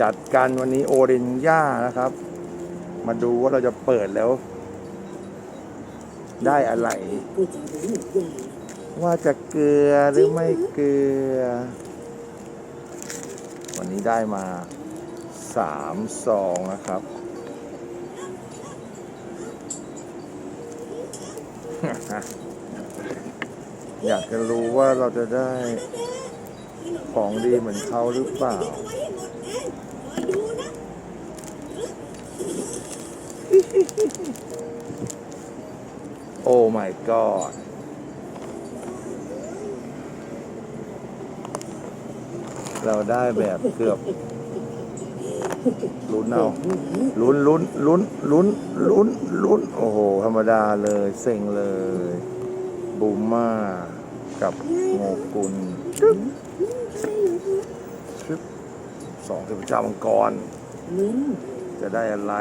จัดกันวันนี้โอรินย่านะครับ มาดูว่าเราจะเปิดแล้ว ได้อะไร ว่าจะเกลือหรือไม่เกลือ วันนี้ได้มาสามซองนะครับอยากจะรู้ว่าเราจะได้ของดีเหมือนเขาหรือเปล่า โอ้ my god เราได้แบบเกือบลุ้นเอาลุ้นลุ้นลุ้นลุ้นลุ้นลุ้นโอ้โห ธรรมดาเลยเซ็งเลย บูมมากับโงกุลชึบชึบสองเทพเจ้ามังกรเงินจะได้อะไร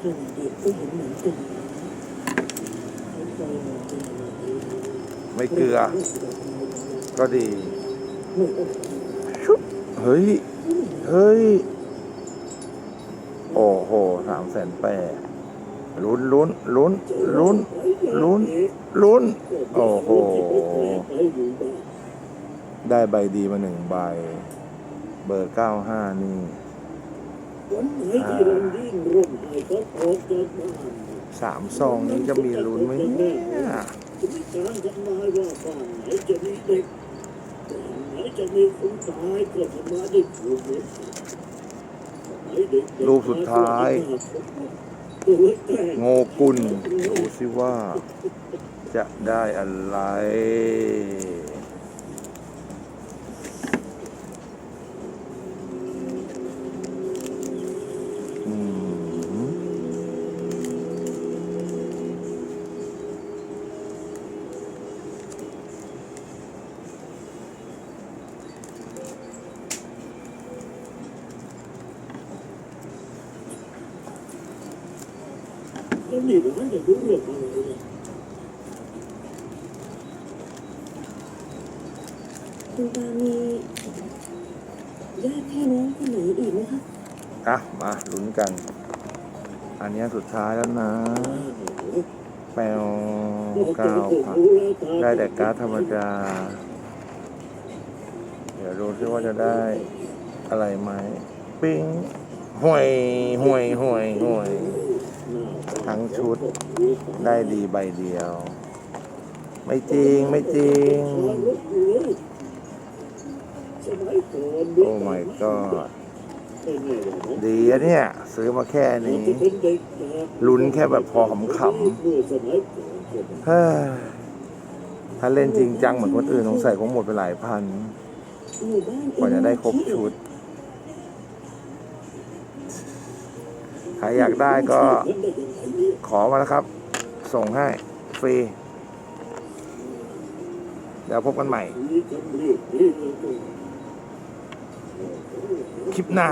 ขนาดเด็กก็เห็นเหมือนกันไม่เคยมองเป็นไม่เกลือ ก็ดี เฮ้ย เฮ้ย โอ้โหสามแสนแปดลุ้นลุ้นลุ้นลุ้นลุ้นลุ้น โอ้โห ได้ใบดีมาหนึ่งใบ เบอร์เก้าห้านี่ สามซองนี้จะมีลุ้นไหมเนี่ยรูปสุดท้าย โงกุลดูสิว่าจะได้อะไร แล้วนี่ร้านจะรู้เรื่องอะไรเนี่ยคุณตามีญาติพี่น้องคนไหนอีกไหมคะอะมาลุ้นกัน อันเนี้ยสุดท้ายแล้วนะแปวเก้าพันได้แต่การ์ดธรรมดา เดี๋ยวดูซิว่าจะได้อะไรไหม ปิ้งห่วยห่วยห่วยห่วย ทั้งชุดได้ดีใบเดียว ไม่จริงไม่จริง โอ้ my god ดีอะเนี่ย ซื้อมาแค่นี้ ลุ้นแค่แบบพอขำๆเฮ้ยถ้าเล่นจริงจังเหมือนคนอื่นสงสัยคงหมดไปหลายพันหมู่บ้านกว่าจะได้ครบชุด ใครอยากได้ก็ขอมาแล้วครับ ส่งให้ฟรี เดี๋ยวพบกันใหม่ คลิปหน้า